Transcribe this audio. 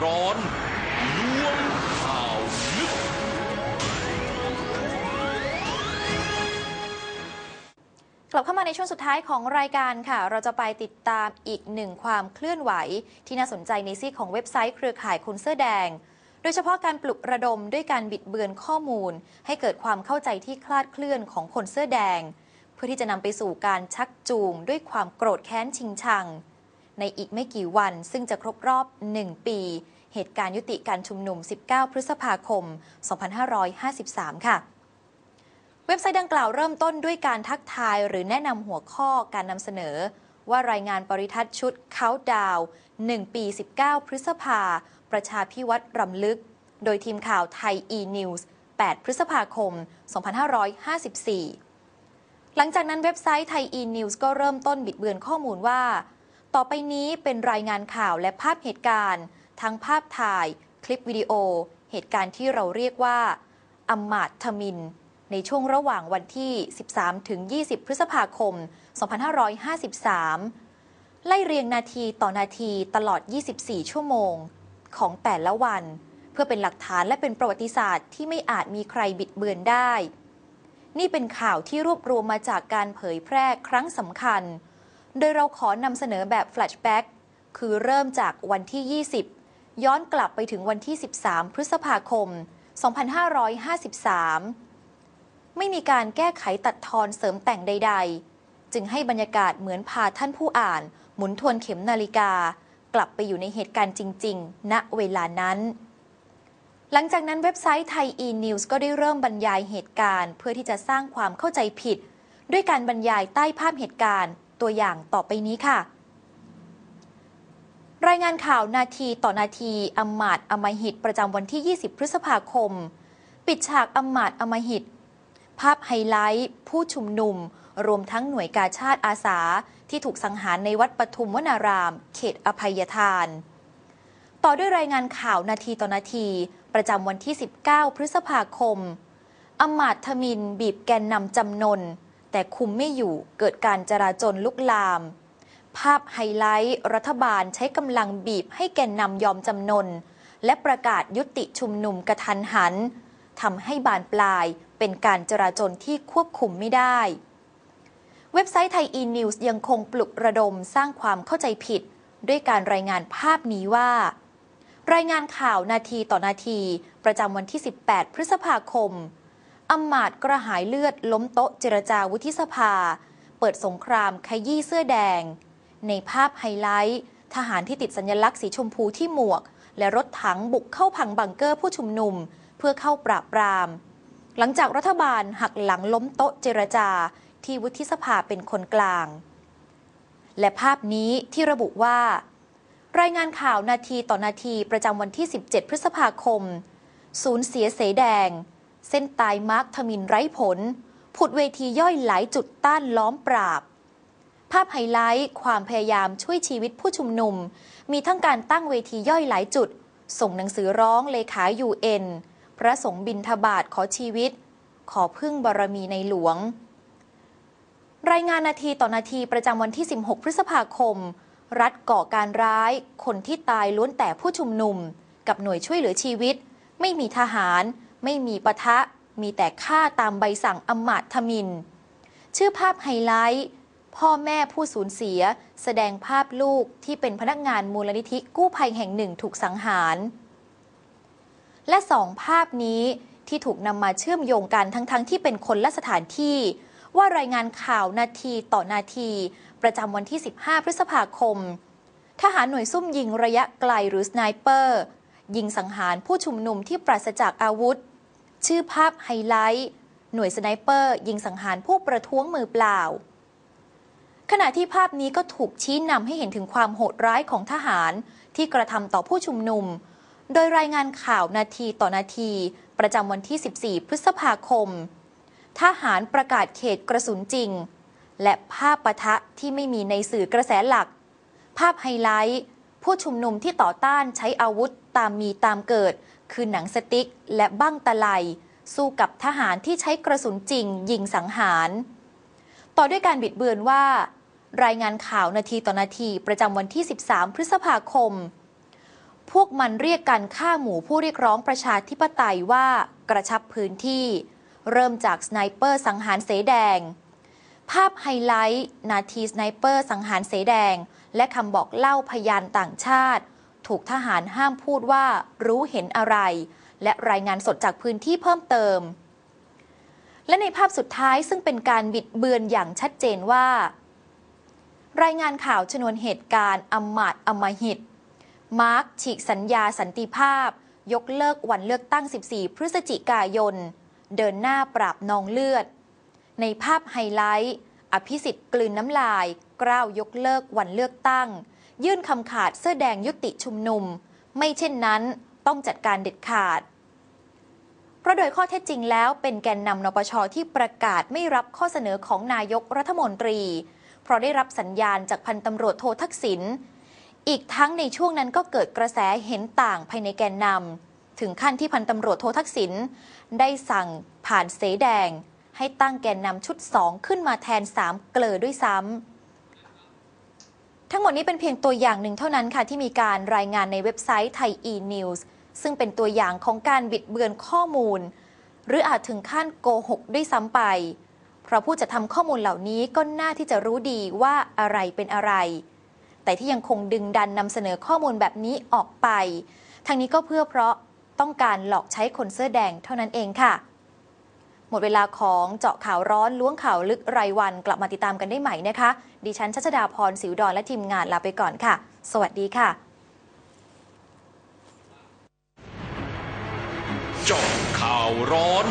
ร้อนล้วงข่าวลึก กลับเข้ามาในช่วงสุดท้ายของรายการค่ะ เราจะไปติดตามอีกหนึ่งความเคลื่อนไหว ที่น่าสนใจในซีกของเว็บไซต์เครือข่ายคนเสื้อแดง โดยเฉพาะการปลุกระดมด้วยการบิดเบือนข้อมูล ให้เกิดความเข้าใจที่คลาดเคลื่อนของคนเสื้อแดง เพื่อที่จะนำไปสู่การชักจูงด้วยความโกรธแค้นชิงชัง ในอีกไม่กี่วัน ซึ่งจะครบรอบ 1 ปี เหตุการณ์ยุติการชุมนุม 19 พฤษภาคม 2553 ค่ะเว็บไซต์ดังกล่าวเริ่มต้นด้วยการทักทายหรือแนะนำหัวข้อการนำเสนอ ว่ารายงานปริทัศน์ชุดเขาดาว1 ปี 19 พฤษภา ประชาพิวัตรรำลึก โดยทีมข่าวไทย e-news 8 พฤษภาคม 2554 หลังจากนั้นเว็บไซต์ไทย e-news ก็เริ่มต้นบิดเบือนข้อมูลว่า ต่อไปนี้เป็นรายงานข่าวและภาพเหตุการณ์ ทั้งภาพถ่าย คลิปวิดีโอ เหตุการณ์ที่เราเรียกว่าอัมมาตทมิน ในช่วงระหว่างวันที่ 13 ถึง 20 พฤษภาคม 2553 ไล่เรียงนาทีต่อนาทีตลอด 24 ชั่วโมง ของแต่ละวัน เพื่อเป็นหลักฐานและเป็นประวัติศาสตร์ที่ไม่อาจมีใครบิดเบือนได้ นี่เป็นข่าวที่รวบรวมมาจากการเผยแพร่ครั้งสำคัญ โดยเราขอนำเสนอแบบแฟลชแบ็กคือเริ่มจากวันที่ 20 ย้อนกลับไปถึงวันที่ 13 พฤษภาคม 2553 ไม่มีการแก้ไขตัดทอนเสริมแต่งใด ๆ จึงให้บรรยากาศเหมือนพาท่านผู้อ่าน หมุนทวนเข็มนาฬิกา กลับไปอยู่ในเหตุการณ์จริง ๆ ณ เวลานั้น หลังจากนั้นเว็บไซต์ไทย e-news ก็ได้เริ่มบรรยายเหตุการณ์ เพื่อที่จะสร้างความเข้าใจผิด ด้วยการบรรยายใต้ภาพเหตุการณ์ ตัวอย่างต่อไปนี้ค่ะ รายงานข่าวนาทีต่อนาทีอำมาตอมหิตประจำวันที่ 20 พฤษภาคม ปิดฉากอำมาตอมหิต ภาพไฮไลท์ ผู้ชุมนุม รวมทั้งหน่วยกาชาติอาสาที่ถูกสังหารในวัดปทุมวนาราม เขตอภัยทาน ต่อด้วยรายงานข่าวนาทีต่อนาที ประจำวันที่ 19 พฤษภาคมอำมาตทมินบีบแกนนำจำนน แต่คุมไม่อยู่เกิดการจราจนลุกลาม ภาพไฮไลท์ รัฐบาลใช้กำลังบีบให้แกนนำยอมจำนน และประกาศยุติชุมนุมกระทันหันทำให้บานปลายเป็นการจราจนที่ควบคุมไม่ได้ เว็บไซต์ไทย e-news ยังคงปลุกระดมสร้างความเข้าใจผิด ด้วยการรายงานภาพนี้ว่า รายงานข่าวนาทีต่อนาที ประจำวันที่ 18 พฤษภาคม อำมาตกระหายเลือดล้มโต๊ะเจรจาวุฒิสภา เปิดสงครามขยี้เสื้อแดง ในภาพไฮไลท์ ทหารที่ติดสัญลักษณ์สีชมพูที่หมวก และรถถังบุกเข้าพังบังเกอร์ผู้ชุมนุม เพื่อเข้าปราบปราม หลังจากรัฐบาลหักหลังล้มโต๊ะเจรจาที่วุฒิสภาเป็นคนกลาง และภาพนี้ที่ระบุว่า รายงานข่าวนาทีต่อนาทีประจำวันที่ 17 พฤษภาคมสูญเสียเสแดง เส้นตายมาร์คทมินไร้ผล ผุดเวทีย่อยหลายจุดต้านล้อมปราบ ภาพไฮไลท์ความพยายามช่วยชีวิตผู้ชุมนุม มีทั้งการตั้งเวทีย่อยหลายจุด ส่งหนังสือร้องเลขายูเอ็นพระสงฆ์บินทบาทขอชีวิต ขอพึ่งบารมีในหลวง รายงานนาทีต่อนาทีประจำวันที่ 16 พฤษภาคม รัฐก่อการร้าย คนที่ตายล้วนแต่ผู้ชุมนุม กับหน่วยช่วยเหลือชีวิต ไม่มีทหาร ไม่มีปะทะ มีแต่ฆ่าตามใบสั่งอมาตทมิน ชื่อภาพไฮไลท์ พ่อแม่ผู้สูญเสีย แสดงภาพลูกที่เป็นพนักงานมูลนิธิกู้ภัยแห่งหนึ่งถูกสังหาร และสองภาพนี้ที่ถูกนำมาเชื่อมโยงกันทั้งๆทที่เป็นคนละสถานที่ ว่ารายงานข่าวนาทีต่อนาที ประจำวันที่ 15 พฤษภาคม ทหารหน่วยซุ่มยิงระยะไกลหรือสไนเปอร์ยิงสังหารผู้ชุมนุมที่ปราศจากอาวุธ ชื่อภาพไฮไลท์หน่วยสไนเปอร์ ยิงสังหารผู้ประท้วงมือเปล่า ขณะที่ภาพนี้ก็ถูกชี้นำให้เห็นถึงความโหดร้ายของทหารที่กระทำต่อผู้ชุมนุม โดยรายงานข่าวนาทีต่อนาที ประจำวันที่ 14 พฤษภาคม ทหารประกาศเขตกระสุนจริง และภาพปะทะที่ไม่มีในสื่อกระแสหลัก ภาพไฮไลท์ ผู้ชุมนุมที่ต่อต้านใช้อาวุธตามมีตามเกิด คือหนังสติ๊กและบั้งตะไลสู้กับทหารที่ใช้กระสุนจริงยิงสังหาร ต่อด้วยการบิดเบือนว่า รายงานข่าวนาทีต่อนาทีประจำวันที่ 13 พฤษภาคม พวกมันเรียกกันฆ่าหมู่ผู้เรียกร้องประชาธิปไตยว่ากระชับพื้นที่ เริ่มจากสไนเปอร์สังหารเสแดง ภาพไฮไลท์ นาทีสไนเปอร์สังหารเสแดง และคำบอกเล่าพยานต่างชาติ ถูกทหารห้ามพูดว่ารู้เห็นอะไร และรายงานสดจากพื้นที่เพิ่มเติม และในภาพสุดท้ายซึ่งเป็นการบิดเบือนอย่างชัดเจนว่า รายงานข่าวชนวนเหตุการณ์อำมาตอมหิต มาร์กฉีกสัญญาสันติภาพ ยกเลิกวันเลือกตั้ง 14 พฤศจิกายน เดินหน้าปราบนองเลือด ในภาพไฮไลท์ อภิสิทธิ์กลืนน้ำลาย กล้าวยกเลิกวันเลือกตั้ง ยื่นคำขาดเสื้อแดงยุติชุมนุม ไม่เช่นนั้นต้องจัดการเด็ดขาด เพราะโดยข้อเท็จจริงแล้วเป็นแกนนำนปชที่ประกาศไม่รับข้อเสนอของนายกรัฐมนตรี เพราะได้รับสัญญาณจากพันตำรวจโททักษิณ อีกทั้งในช่วงนั้นก็เกิดกระแสเห็นต่างภายในแกนนำถึงขั้นที่พันตำรวจโททักษิณได้สั่งผ่านเสแดง ให้ตั้งแกนนำชุด 2 ขึ้นมาแทน 3 เกลอด้วยซ้ำทั้งหมดนี้เป็นเพียงตัวอย่างหนึ่งเท่านั้นค่ะ ที่มีการรายงานในเว็บไซต์ไทย e-news ซึ่งเป็นตัวอย่างของการบิดเบือนข้อมูล หรืออาจถึงขั้นโกหกด้วยซ้ำไป เพราะผู้จะทำข้อมูลเหล่านี้ก็น่าที่จะรู้ดีว่าอะไรเป็นอะไร แต่ที่ยังคงดึงดันนำเสนอข้อมูลแบบนี้ออกไปทางนี้ก็เพื่อเพราะต้องการหลอกใช้คนเสื้อแดงเท่านั้นเองค่ะ หมดเวลาของเจาะข่าวร้อนล้วงข่าวลึกรายวันกลับมาติดตามกันได้ใหม่นะคะ ดิฉันชัชดาพรสิวดอนและทีมงานลาไปก่อนค่ะ สวัสดีค่ะ เจาะข่าวร้อน